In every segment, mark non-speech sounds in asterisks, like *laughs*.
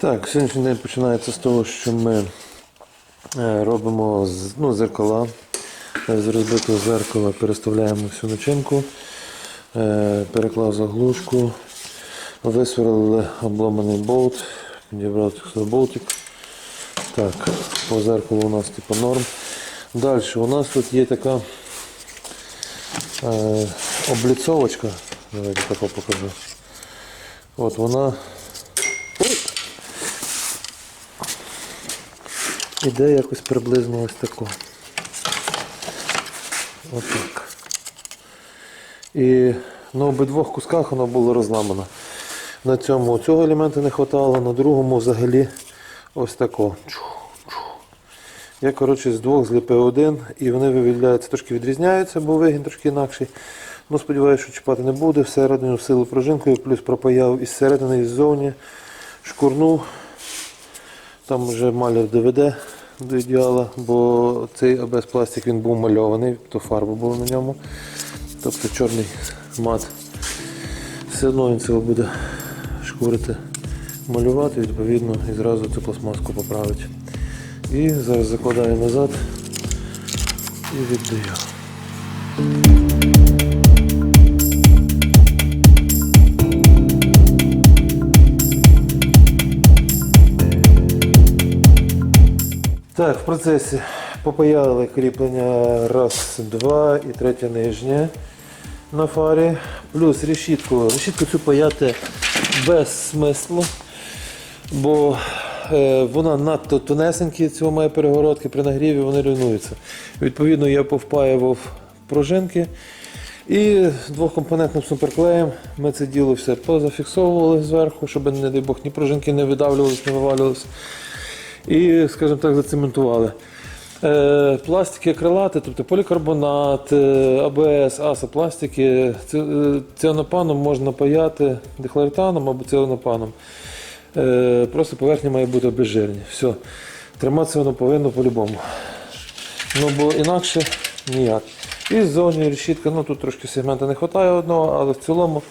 Так, сьогоднішній день починається з того, що ми е, робимо ну, зеркала. Е, З розбитого зеркала переставляємо всю начинку, е, переклав заглушку, висверлили обломаний болт, підібрав болтик. Так, по зеркалу у нас типу норм. Далі у нас тут є така е, обліцовочка. Давайте таку покажу. От вона. Іде якось приблизно ось тако. Отак. І на обидвох кусках воно було розламано. На цьому цього елемента не вистачало, на другому взагалі ось тако. Я коротше, з двох зліпив один і вони виявляються, трошки відрізняються, бо вигін трошки інакший. Ну, сподіваюся, що чіпати не буде. Всередину силу пружинкою, плюс пропаяв із середини, і ззовні, шкурнув. Там вже маляр доведе до ідеала, бо цей АБС пластик він був мальований, то фарба була на ньому. Тобто чорний мат. Все одно він цього буде шкурити, малювати, відповідно, і зразу цю пластмаску поправить. І зараз закладаю назад і віддаю. Так, в процесі попаяли кріплення раз, два і третє нижнє на фарі. Плюс решітку. Решітку цю паяти без смислу, бо е, вона надто тонесенькі, цього має перегородки, при нагріві вони руйнуються. Відповідно, я повпаював пружинки. І двохкомпонентним суперклеєм ми це діло все позафіксовували зверху, щоб, не дай Бог, ні пружинки не видавлювалися, не вивалювалися і, скажімо так, зацементували. Е, пластики акрилати, тобто полікарбонат, е, АБС, АСА пластики, е, ціанопаном можна паяти дихлоретаном або ціанопаном. Просто поверхня має бути обезжирені. Все. Триматися воно повинно по-любому. Ну, бо інакше ніяк. І ззовні решітка, ну тут трошки сегмента не вистачає одного, але в цілому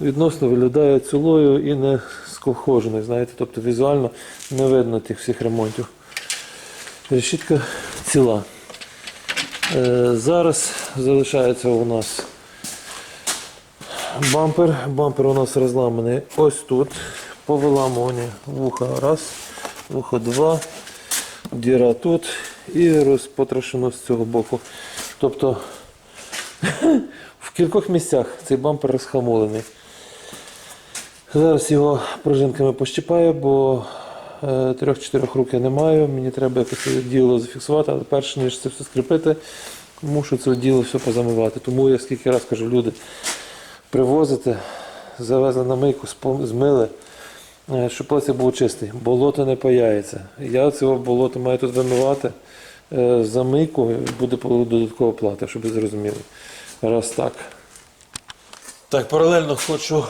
відносно виглядає цілою і не сколхоженою, знаєте, тобто візуально не видно тих всіх ремонтів. Решітка ціла. Е, зараз залишається у нас бампер. Бампер у нас розламаний ось тут. По виламуванні вуха раз, вухо два, діра тут і розпотрошено з цього боку. Тобто *laughs* в кількох місцях цей бампер розхамулений. Зараз його пружинками пощипаю, бо е, трьох-чотирьох рук не маю. Мені треба якось діло зафіксувати, але перш ніж це все скріпити, мушу це діло все позамивати. Тому я скільки раз кажу, люди, привозите, завезли на мийку, змили, е, щоб пластик був чистий. Болото не паяється. Я цього болото маю тут вимивати. е, За мийку буде додаткова плата, щоб ви зрозуміли. Раз так. Так, паралельно хочу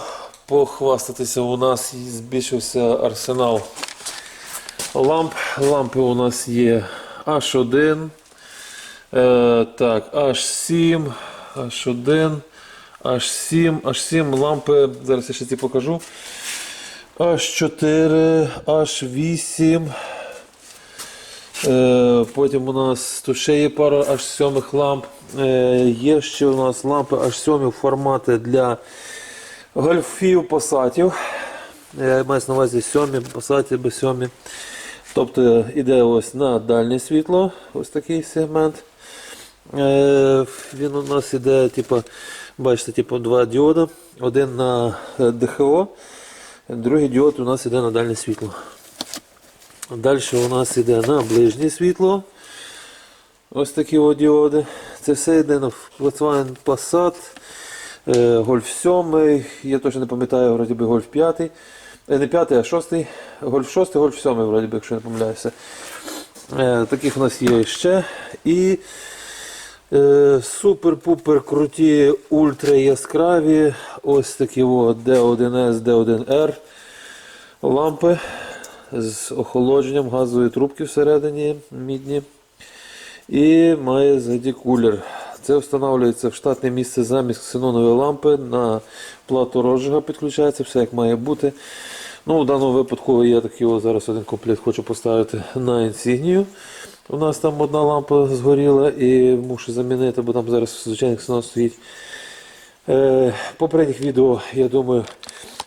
похвастатися. У нас збільшився арсенал ламп. Лампи у нас є H1, е, так, H7, H1, H7, H7 лампи. Зараз я ще ці покажу. H4, H8. Е, Потім у нас тут ще є пара аж 7 ламп. Е, Є ще у нас лампи аж 7 формати для гольфів посадів. Я маю на увазі 7 посаді без 7. Тобто іде ось на дальнє світло, ось такий сегмент. Е, Він у нас іде, типу, бачите, типу, два діода. Один на е, ДХО, другий діод у нас іде на дальнє світло. Далі у нас йде на ближнє світло. Ось такі діоди. Це все йде на Volkswagen Passat, е, Golf 7, я точно не пам'ятаю, вроді би Golf 5. Е, Не 5, а 6, Golf 6, Golf 7, вроді би, якщо не помиляюся. Е, Таких у нас є ще. І супер-пупер круті, ультра яскраві. Ось такі от D1S, D1R лампи з охолодженням газової трубки всередині мідні. І має ззаді кулер. Це встановлюється в штатне місце замість ксенонової лампи. На плату розжига підключається, все як має бути. Ну, в даному випадку я такий ось зараз один комплект хочу поставити на інсігнію. У нас там одна лампа згоріла і мушу замінити, бо там зараз звичайний ксенон стоїть. Е, попередніх відео, я думаю,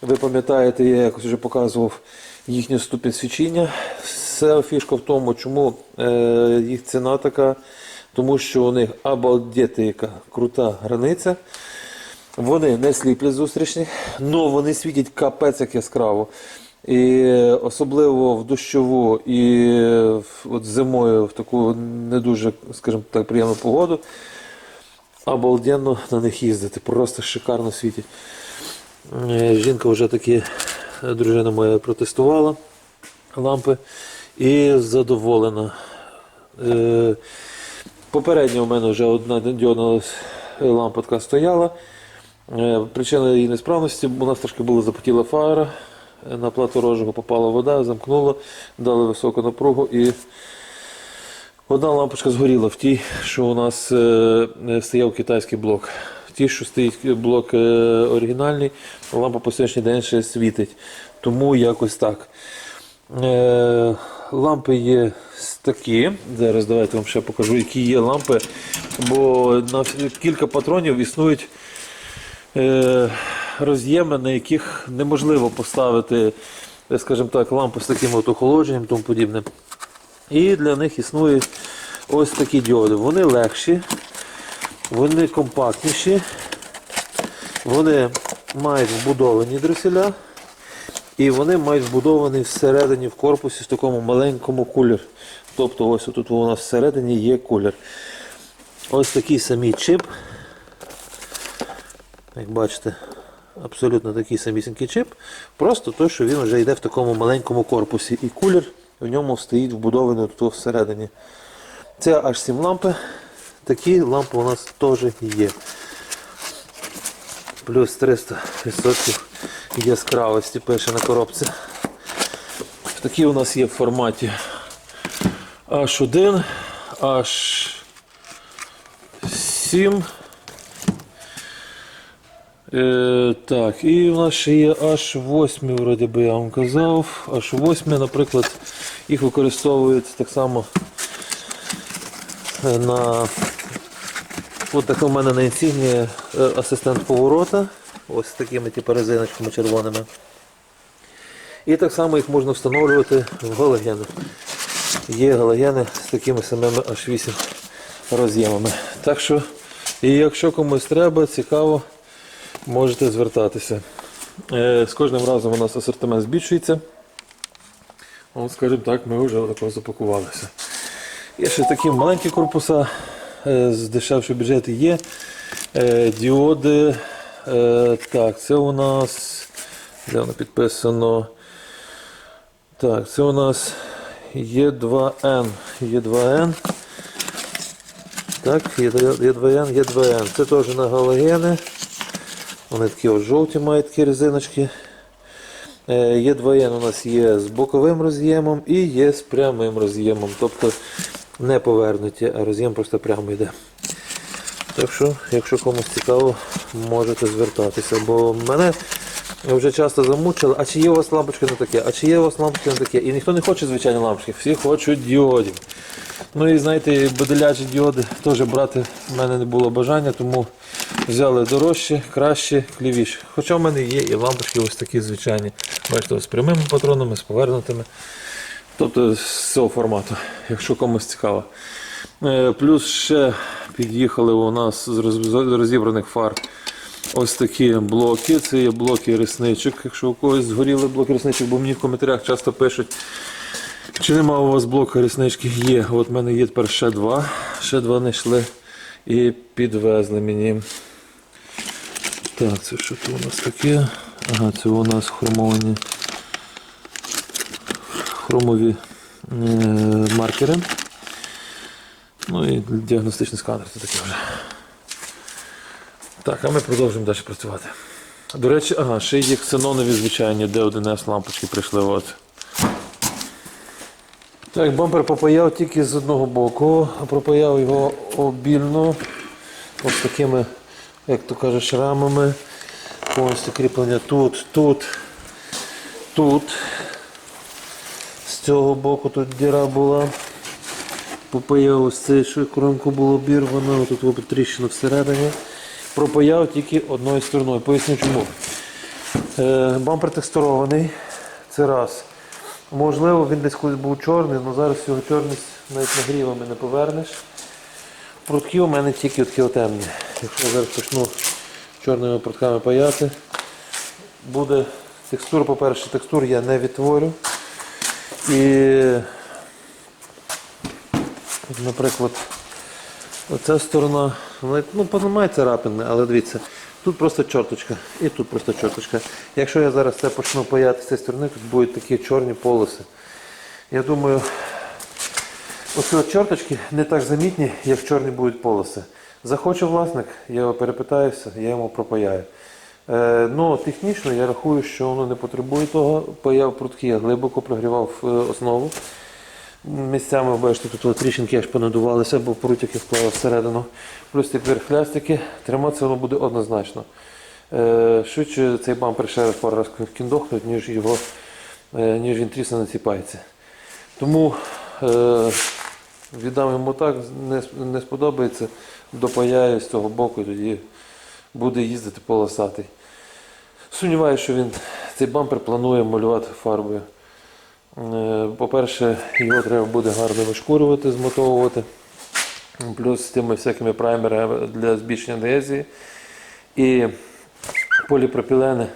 ви пам'ятаєте, я якось вже показував їхню ступінь свічіння. Вся фішка в тому, чому е, їх ціна така, тому що у них обалдєти яка крута границя. Вони не сліплять зустрічних, але вони світять капець як яскраво. І особливо в дощову і от зимою в таку не дуже, скажімо так, приємну погоду. Обалденно на них їздити, просто шикарно світять. Е, Жінка вже таки, е, дружина моя протестувала лампи і задоволена. Попередньо у мене вже одна діодна лампа така стояла. Е, Причина її несправності, у нас трошки була запотіла фара, на плату рожого попала вода, замкнула, дали високу напругу і одна лампочка згоріла в тій, що у нас е, стояв китайський блок. В тій, що стоїть блок е, оригінальний, лампа по сьогоднішній день ще світить. Тому якось так. Лампи є такі. Зараз давайте вам ще покажу, які є лампи. Бо на кілька патронів існують е, роз'єми, на яких неможливо поставити, е, скажімо так, лампу з таким от охолодженням тому подібне. І для них існують ось такі діоди. Вони легші, вони компактніші, вони мають вбудовані дреселя. І вони мають вбудований всередині в корпусі в такому маленькому кулер. Тобто ось тут у нас всередині є кулер. Ось такий самий чип. Як бачите, абсолютно такий самісінький чип. Просто той, що він вже йде в такому маленькому корпусі. І кулер в ньому стоїть вбудований тут всередині. Це аж 7 лампи. Такі лампи у нас теж є. Плюс 300% яскравості пише на коробці. Такі у нас є в форматі H1, H7. Е, і у нас ще є H8, вроді би я вам казав. H8, наприклад, їх використовують так само е, на От так у мене на інсігні е, асистент поворота. Ось такими типу, резиночками червоними. І так само їх можна встановлювати в галогени. Є галогени з такими самими аж 8 роз'ємами. Так що, і якщо комусь треба, цікаво, можете звертатися. Е, З кожним разом у нас асортимент збільшується. От, скажімо так, ми вже тако запакувалися. Є ще такі маленькі корпуса е, з дешевшого бюджету є. Е, Діоди. Е, Так, це у нас. Де воно підписано? Так, це у нас Є2Н. Є2Н. Так, Є2Н, Є2Н. Це теж на галогени. Вони такі от жовті мають такі резиночки. Е, Є 2 у нас є з боковим роз'ємом і є з прямим роз'ємом. Тобто не повернуті, а роз'єм просто прямо йде. Так що, якщо комусь цікаво, можете звертатися. Бо мене вже часто замучили, а чи є у вас лампочки не таке, а чи є у вас лампочки не таке. І ніхто не хоче звичайні лампочки, всі хочуть діодів. Ну і знаєте, боделячі діоди теж брати в мене не було бажання, тому взяли дорожче, краще, клівіше. Хоча в мене є і лампочки ось такі звичайні. Бачите, з прямими патронами, з повернутими. Тобто з цього формату, якщо комусь цікаво. Е, Плюс ще під'їхали у нас з розібраних фар ось такі блоки. Це є блоки ресничок. Якщо у когось згоріли блоки ресничок, бо мені в коментарях часто пишуть, чи нема у вас блока реснички? Є. От в мене є тепер ще два. Ще два знайшли і підвезли мені. Так, це що тут у нас таке? Ага, це у нас хромовані хромові е, маркери. Ну і діагностичний сканер це таке вже. Так, а ми продовжуємо далі працювати. До речі, ага, ще є ксенонові звичайні D1S лампочки прийшли. От. Так, бампер попаяв тільки з одного боку, а пропаяв його обільно. Ось такими, як то каже, шрамами. Повністю кріплення тут, тут, тут. З цього боку тут діра була. Попаяв ось цей, що коронку було обірвано, тут тріщина всередині. Пропаяв тільки одною стороною. Поясню чому. Е, бампер текстурований. Це раз. Можливо, він десь колись був чорний, але зараз його чорність навіть нагрівами не повернеш. Прутки у мене тільки такі темні. Якщо я зараз почну чорними прутками паяти, буде текстур, по-перше, текстур я не відтворю. І, наприклад, оця сторона, ну, понімає царапини, але дивіться, тут просто чорточка і тут просто чорточка. Якщо я зараз це почну паяти з цієї сторони, тут будуть такі чорні полоси. Я думаю, Оці от чорточки не так замітні, як чорні будуть полоси. Захоче власник, я його перепитаюся, я йому пропаяю. Е, ну, технічно я рахую, що воно не потребує того. Паяв прутки, я глибоко прогрівав е, основу. Місцями, бачите, тут тріщинки аж понадувалися, бо прутики вклали всередину. Плюс тепер хлястики, триматися воно буде однозначно. Е, швидше цей бампер ще раз пару разів кіндохнуть, ніж, його, е, ніж він трісне на цій пайці. Тому е, віддам йому так, не, не сподобається, допаяю з цього боку, і тоді буде їздити полосатий. Сумніваюся, що він цей бампер планує малювати фарбою. Е, По-перше, його треба буде гарно вишкурювати, змотовувати. Плюс з тими всякими праймерами для збільшення адгезії. І поліпропілени,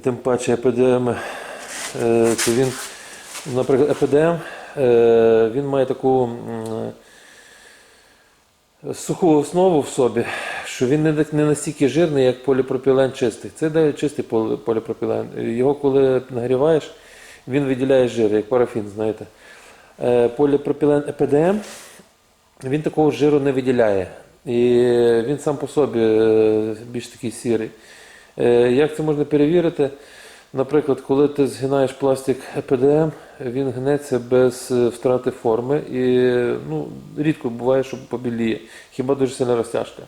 тим паче ЕПДМ, е, то він, наприклад, ЕПДМ, е, він має таку суху основу в собі, що він не, настільки жирний, як поліпропілен чистий. Це чистий поліпропілен. Його коли нагріваєш, він виділяє жир, як парафін, знаєте. Е, Поліпропілен ЕПДМ, він такого жиру не виділяє. І він сам по собі е, більш такий сірий. Е, Як це можна перевірити? Наприклад, коли ти згинаєш пластик ЕПДМ, він гнеться без втрати форми і ну, рідко буває, що побіліє, хіба дуже сильна розтяжка.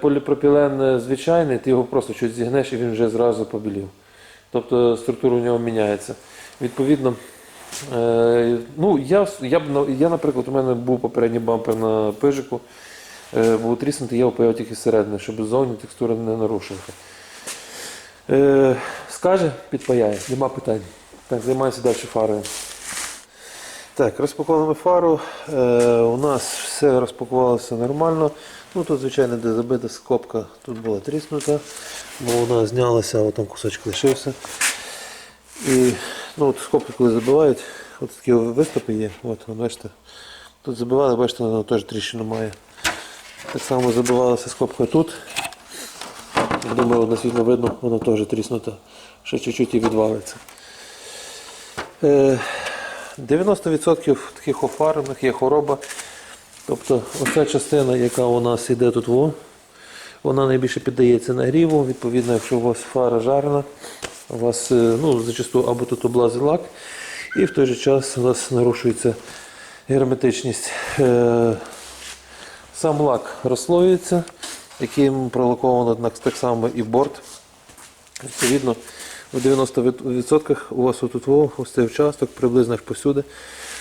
Поліпропілен звичайний, ти його просто щось зігнеш і він вже зразу побілів. Тобто структура у нього міняється. Відповідно, е, ну, я, я, б я, наприклад, у мене був попередній бампер на пижику, е, був тріснутий, я опаяв тільки зсередини, щоб ззовні текстура не нарушувати. Е, скаже, підпаяє, нема питань. Так, займаємося далі фарою. Так, розпакували фару. Е, у нас все розпакувалося нормально. Ну тут, звичайно, де забита скобка, тут була тріснута, бо вона знялася, а там кусочок лишився. І ну, от скобки, коли забивають, от такі виступи є. От, бачите. Тут забивали, бачите, вона теж тріщину має. Так само забивалася скобка тут. Думаю, на світло видно, воно теж тріснуто. Ще чуть-чуть і відвалиться. Е, 90% таких офарених є хвороба. Тобто оця частина, яка у нас йде тут, во, вона найбільше піддається нагріву. Відповідно, якщо у вас фара жарена, у вас е, ну, зачасту або тут облазить лак, і в той же час у вас нарушується герметичність. Е, Сам лак розслоюється, яким пролаковано так, само і борт. Відповідно, в 90% у вас отут ось цей участок, приблизно аж посюди,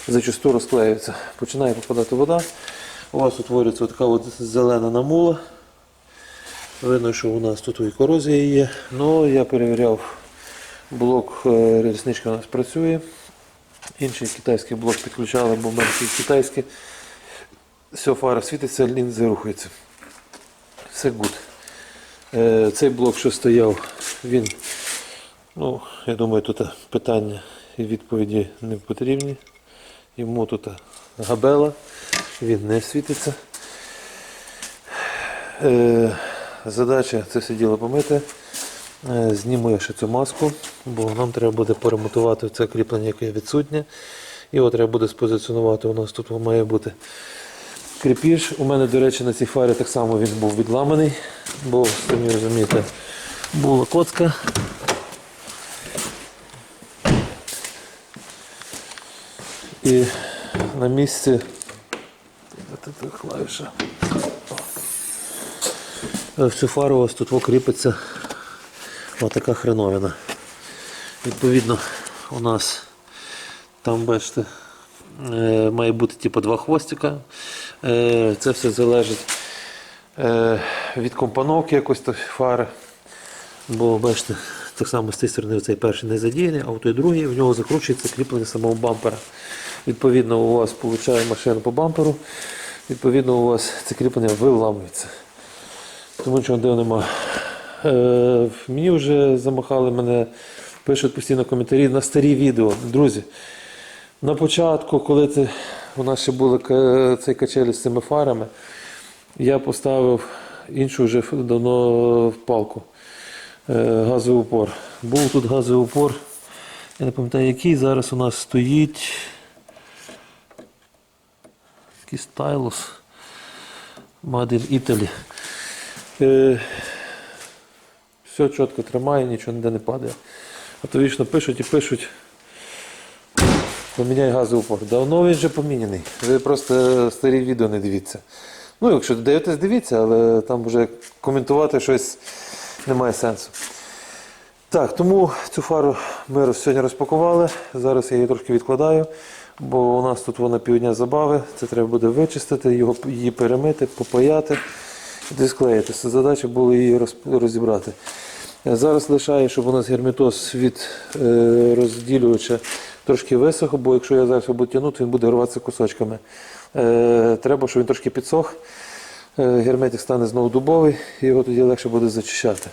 зачасту розклеюється. Починає попадати вода. У вас утворюється така от зелена намула. Видно, що у нас тут і корозія є. Ну, я перевіряв, блок е, ресничка у нас працює. Інший китайський блок підключали, бо в мене китайський. Все, фара світиться, лінзи рухаються. Все гуд. Е, Цей блок, що стояв, він, ну, я думаю, тут питання і відповіді не потрібні. Йому тут габела, він не світиться. Задача це все діло помити. Е, Зніму я ще цю маску, бо нам треба буде поремонтувати це кріплення, яке відсутнє. Його треба буде спозиціонувати. У нас тут має бути кріпіж. У мене, до речі, на цій фарі так само він був відламаний, бо, самі розумієте, була коцка. І на місці клавіша? Е, В цю фару вас тут кріпиться отака хреновина. Відповідно, у нас там, бачите, е, має бути типу два хвостика. Е, Це все залежить від компоновки якось фари. Бо бачите, так само з цієї сторони цей перший не задіяний, а у той другий в нього закручується кріплення самого бампера. Відповідно, у вас получає машина по бамперу, відповідно, у вас це кріплення виламується. Тому чого дива нема. Е, мені вже замахали мене, пишуть постійно коментарі на старі відео. Друзі, на початку, коли це, у нас ще були цей качелі з цими фарами, я поставив іншу вже давно палку. Е, газовий упор. Був тут газовий упор. Я не пам'ятаю, який зараз у нас стоїть. Якийсь стайлус. Italy. Е, все чітко тримає, нічого ніде не падає. А то вічно пишуть і пишуть. Поміняй газовий упор. Давно він вже поміняний. Ви просто старі відео не дивіться. Ну, якщо дивитесь, дивіться, але там вже коментувати щось немає сенсу. Так, тому цю фару ми сьогодні розпакували. Зараз я її трошки відкладаю, бо у нас тут вона півдня забави. Це треба буде вичистити, його, її перемити, попаяти і склеїти. Це задача була її розібрати. Е, Зараз лишаю, щоб у нас герметоз від е, розділювача трошки висох, бо якщо я зараз буду тягнути, він буде рватися кусочками. Е, треба, щоб він трошки підсох. Герметик стане знову дубовий, його тоді легше буде зачищати.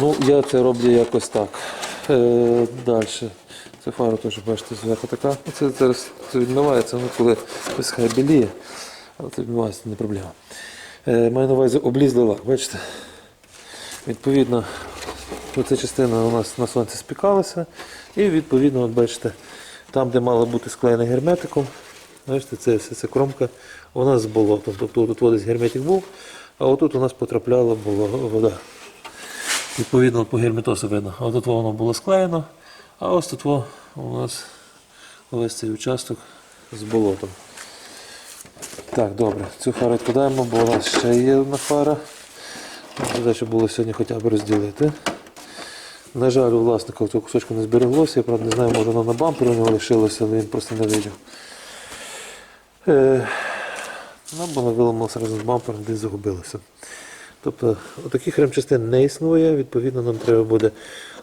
Ну, я це роблю якось так. Далі. Це фара теж, бачите, зверху така. Це зараз це відмивається, ну, коли висхає біліє, але це відмивається, не проблема. Е, маю на увазі облізлий лак, бачите? Відповідно, оця частина у нас на сонці спікалася. І відповідно, от бачите, там, де мало бути склеєне герметиком, бачите, це вся ця кромка, вона з болотом. Тобто тут десь герметик був, а отут у нас потрапляла була вода. Відповідно, по герметосу видно. А тут воно було склеєно, а ось тут у нас весь цей участок з болотом. Так, добре, цю фару відкладаємо, бо у нас ще є одна фара. Задача було сьогодні хоча б розділити. На жаль, у власника цього кусочку не збереглося, я правда не знаю, може воно на бампері у нього лишилося, але він просто не видів. Е, ну, бо воно виламалося разом з бампером, десь загубилося. Тобто таких ремчастин не існує, відповідно нам треба буде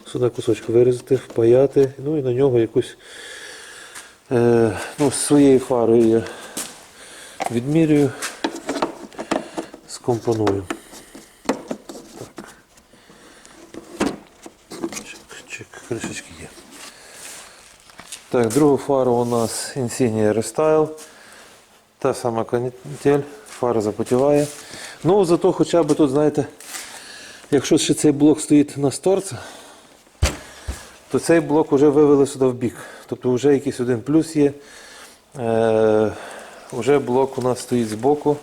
сюди кусочок вирізати, впаяти, ну і на нього якусь е, ну, своєю фарою відмірюю, скомпоную. Так. Чик, чик, кришечки є. Так, другу фару у нас Insignia Restyle. Та сама канітель, фара запотіває. Ну, зато хоча б тут, знаєте, якщо ще цей блок стоїть на сторці, то цей блок вже вивели сюди в бік. Тобто вже якийсь один плюс є. Вже блок у нас стоїть збоку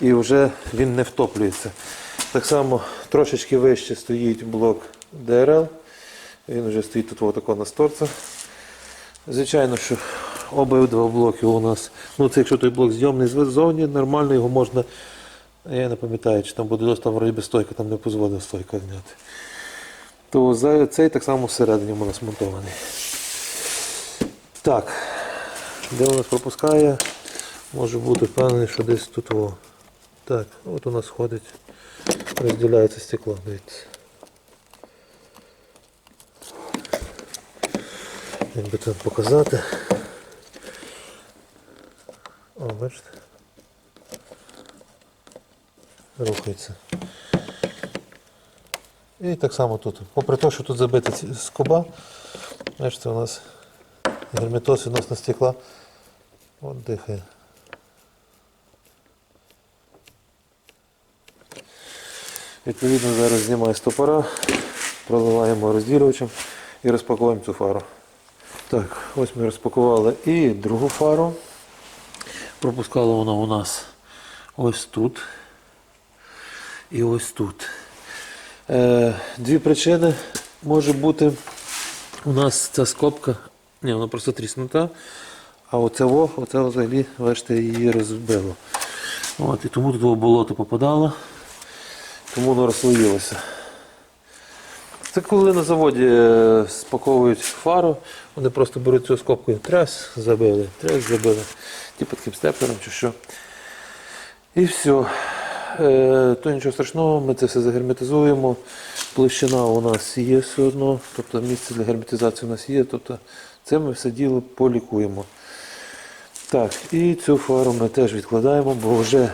і вже він не втоплюється. Так само трошечки вище стоїть блок DRL. Він вже стоїть тут отако на сторці. Звичайно, що обидва блоки у нас, ну це якщо той блок зйомний ззовні, нормально його можна, я не пам'ятаю, чи там буде там вроді стойка, там не дозволена стойка зняти. То за- цей так само всередині у нас монтований. Так, де у нас пропускає, може бути впевнений, що десь тут. О. Так, от у нас ходить, розділяється стекло, дивіться. Як би це показати. О, бачите? Рухається. І так само тут. Попри те, що тут забита скоба, бачите, у нас герметоз відносно стекла. От дихає. Відповідно, зараз знімаю стопора, проливаємо розділювачем і розпаковуємо цю фару. Так, ось ми розпакували і другу фару. Пропускала вона у нас ось тут і ось тут. Е, дві причини може бути. У нас ця скобка, ні, вона просто тріснута, а оце оце взагалі, бачите, її розбило. От, і тому тут болото попадало, тому воно розслоїлося. Це коли на заводі е, спаковують фару, вони просто беруть цю скобку і тряс, забили, тряс, забили. Типу таким степлером чи що. І все. Е, то нічого страшного, ми це все загерметизуємо. Площина у нас є все одно, тобто місце для герметизації у нас є. Тобто це ми все діло полікуємо. Так, і цю фару ми теж відкладаємо, бо вже,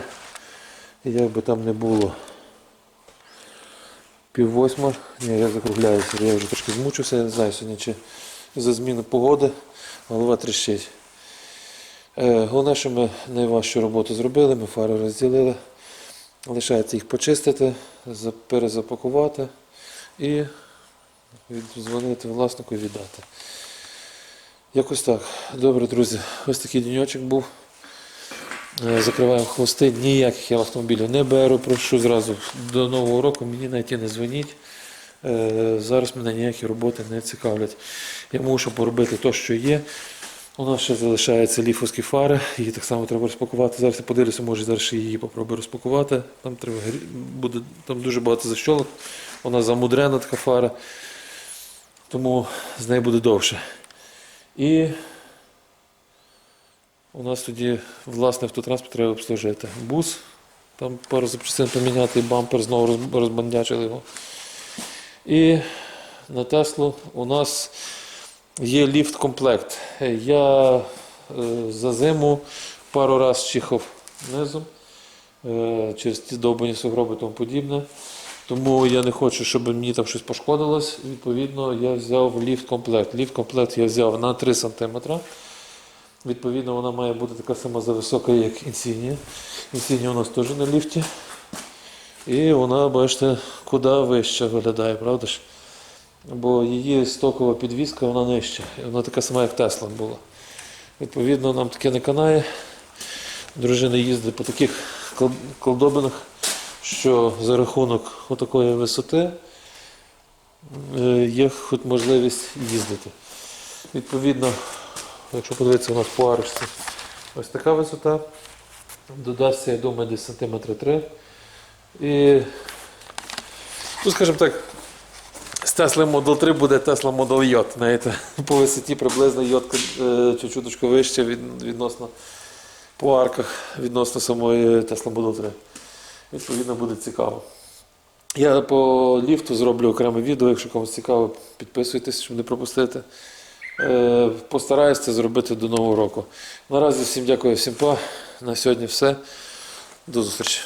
як би там не було, пів восьма. Ні, я закругляюся, я вже трошки змучився, я не знаю сьогодні чи за зміну погоди, голова тріщить. Е, головне, що ми найважчу роботу зробили, ми фари розділили. Лишається їх почистити, перезапакувати і дзвонити власнику і віддати. Якось так. Добре, друзі, ось такий денечок був. Е, Закриваємо хвости, ніяких я автомобілів не беру, прошу зразу до нового року мені навіть не дзвоніть. Е, Зараз мене ніякі роботи не цікавлять. Я мушу поробити те, що є. У нас ще залишаються ліфовські фари, її так само треба розпакувати. Зараз я подивлюся, може зараз ще її попробую розпакувати. Там треба буде там дуже багато защолок. Вона замудрена така фара, тому з нею буде довше. І у нас тоді власне автотранспорт треба обслужити. Бус, там пару запчастин поміняти, і бампер знову розбандячили його. І на Теслу у нас є ліфт-комплект. Я е, за зиму пару разів чихав низом е, через ті довбані сугроби і тому подібне. Тому я не хочу, щоб мені там щось пошкодилось. Відповідно, я взяв ліфт-комплект. Ліфт-комплект я взяв на 3 см. Відповідно, вона має бути така сама за висока, як Insignia. Insignia у нас теж на ліфті. І вона, бачите, куди вище виглядає, правда ж? Бо її стокова підвіска, вона нижча. Вона така сама, як Тесла була. Відповідно, нам таке не канає. Дружина їздить по таких колдобинах, що за рахунок отакої висоти е, є хоч можливість їздити. Відповідно, якщо подивитися у нас по арочці, ось така висота. Додасться, я думаю, десь сантиметри 3. І, ну, скажімо так, з Tesla Model 3 буде Tesla Model J, знаєте, *laughs* по висоті приблизно J е, чуточку вище від, відносно по арках відносно самої Tesla Model 3. Відповідно, буде цікаво. Я по ліфту зроблю окреме відео, якщо комусь цікаво, підписуйтесь, щоб не пропустити. Е, Постараюсь це зробити до Нового року. Наразі всім дякую, всім па. На сьогодні все. До зустрічі.